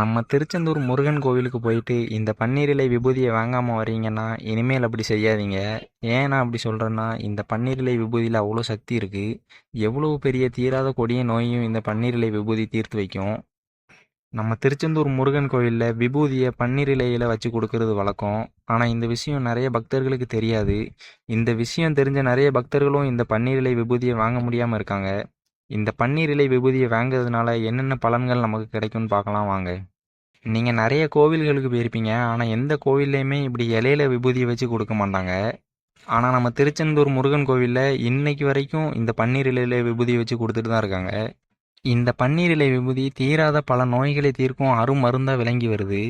நம்ம திருச்செந்தூர் முருகன் கோவிலுக்கு போயிட்டு இந்த பன்னீர் இலை விபூதியை வாங்காமல் வரீங்கன்னா இனிமேல் அப்படி செய்யாதீங்க. ஏன் நான் அப்படி சொல்கிறேன்னா இந்த பன்னீர் இலை விபூதியில் அவ்வளோ சக்தி இருக்குது எவ்வளோ பெரிய தீராத கொடிய நோயும் இந்த பன்னீர் இலை விபூதி தீர்த்து வைக்கும். நம்ம திருச்செந்தூர் முருகன் கோயிலில் விபூதியை பன்னீர் இலையில் வச்சு கொடுக்கறது வழக்கம். ஆனால் இந்த விஷயம் நிறைய பக்தர்களுக்கு தெரியாது. இந்த விஷயம் தெரிஞ்ச நிறைய பக்தர்களும் இந்த பன்னீர் இலை விபூதியை வாங்க முடியாமல் இருக்காங்க. இந்த பன்னீர் இலை விபூதியை வாங்குறதுனால என்னென்ன பலன்கள் நமக்கு கிடைக்கும்னு பார்க்கலாம் வாங்க. நீங்கள் நிறைய கோவில்களுக்கு போயிருப்பீங்க. ஆனால் எந்த கோவில்லையுமே இப்படி இலையில விபூதியை வச்சு கொடுக்க மாட்டாங்க. ஆனால் நம்ம திருச்செந்தூர் முருகன் கோவிலில் இன்னைக்கு வரைக்கும் இந்த பன்னீர் இலையில விபூதியை வச்சு கொடுத்துட்டு தான் இருக்காங்க. இந்த பன்னீர் இலை விபூதி தீராத பல நோய்களை தீர்க்கும் அருமருந்தாக விளங்கி வருது.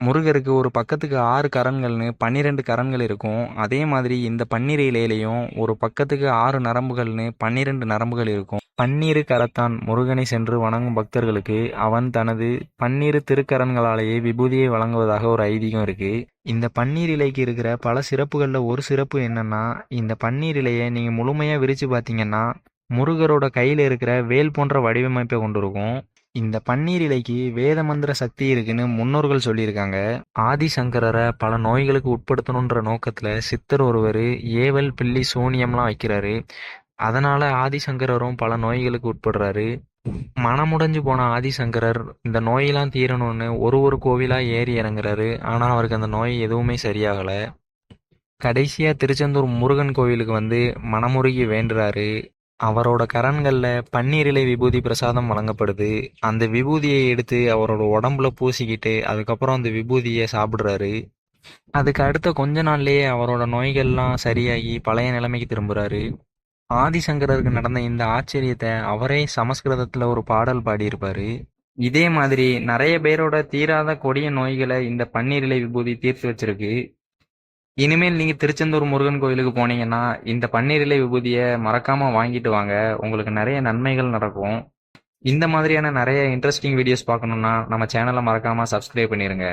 முருகருக்கு ஒரு பக்கத்துக்கு ஆறு கரன்கள்னு பன்னிரெண்டு கரன்கள் இருக்கும். அதே மாதிரி இந்த பன்னீர் இலையிலையும் ஒரு பக்கத்துக்கு ஆறு நரம்புகள்னு பன்னிரெண்டு நரம்புகள் இருக்கும். பன்னீரு கரத்தான் முருகனை சென்று வணங்கும் பக்தர்களுக்கு அவன் தனது பன்னீர் திருக்கரன்களாலேயே விபூதியை வழங்குவதாக ஒரு ஐதீகம் இருக்கு. இந்த பன்னீர் இலைக்கு இருக்கிற பல சிறப்புகளில் ஒரு சிறப்பு என்னன்னா இந்த பன்னீர் இலையை நீங்கள் முழுமையாக விரித்து பார்த்தீங்கன்னா முருகரோட கையில் இருக்கிற வேல் போன்ற வடிவமைப்பை கொண்டிருக்கும். இந்த பன்னீர் இலைக்கு வேத மந்திர சக்தி இருக்குன்னு முன்னோர்கள் சொல்லியிருக்காங்க. ஆதிசங்கரரை பல நோய்களுக்கு உட்படுத்தணுன்ற நோக்கத்தில் சித்தர் ஒருவர் ஏவல் பில்லி சூனியம்லாம் வைக்கிறாரு. அதனால ஆதிசங்கரரும் பல நோய்களுக்கு உட்படுறாரு. மனமுடைஞ்சு போன ஆதிசங்கரர் இந்த நோயெல்லாம் தீரணும்னு ஒரு ஒரு கோவிலாக ஏறி இறங்குறாரு. ஆனால் அவருக்கு அந்த நோய் எதுவுமே சரியாகலை. கடைசியாக திருச்செந்தூர் முருகன் கோவிலுக்கு வந்து மனமுருகி வேண்டுறாரு. அவரோட கரன்களில் பன்னீர் இலை விபூதி பிரசாதம் வழங்கப்படுது. அந்த விபூதியை எடுத்து அவரோட உடம்புல பூசிக்கிட்டு அதுக்கப்புறம் அந்த விபூதியை சாப்பிட்றாரு. அதுக்கு அடுத்த கொஞ்ச நாள்லேயே அவரோட நோய்கள்லாம் சரியாகி பழைய நிலைமைக்கு திரும்புறாரு. ஆதிசங்கரருக்கு நடந்த இந்த ஆச்சரியத்தை அவரே சமஸ்கிருதத்தில் ஒரு பாடல் பாடியிருப்பாரு. இதே மாதிரி நிறைய பேரோட தீராத கொடிய நோய்களை இந்த பன்னீரிலை விபூதி தீர்த்து வச்சிருக்கு. இனிமேல் நீங்க திருச்செந்தூர் முருகன் கோயிலுக்கு போனீங்கன்னா இந்த பன்னீர் இலை விபூதியை மறக்காம வாங்கிட்டு வாங்க. உங்களுக்கு நிறைய நன்மைகள் நடக்கும். இந்த மாதிரியான நிறைய இன்ட்ரெஸ்டிங் வீடியோஸ் பார்க்கணும்னா நம்ம சேனலை மறக்காம சப்ஸ்கிரைப் பண்ணிருங்க.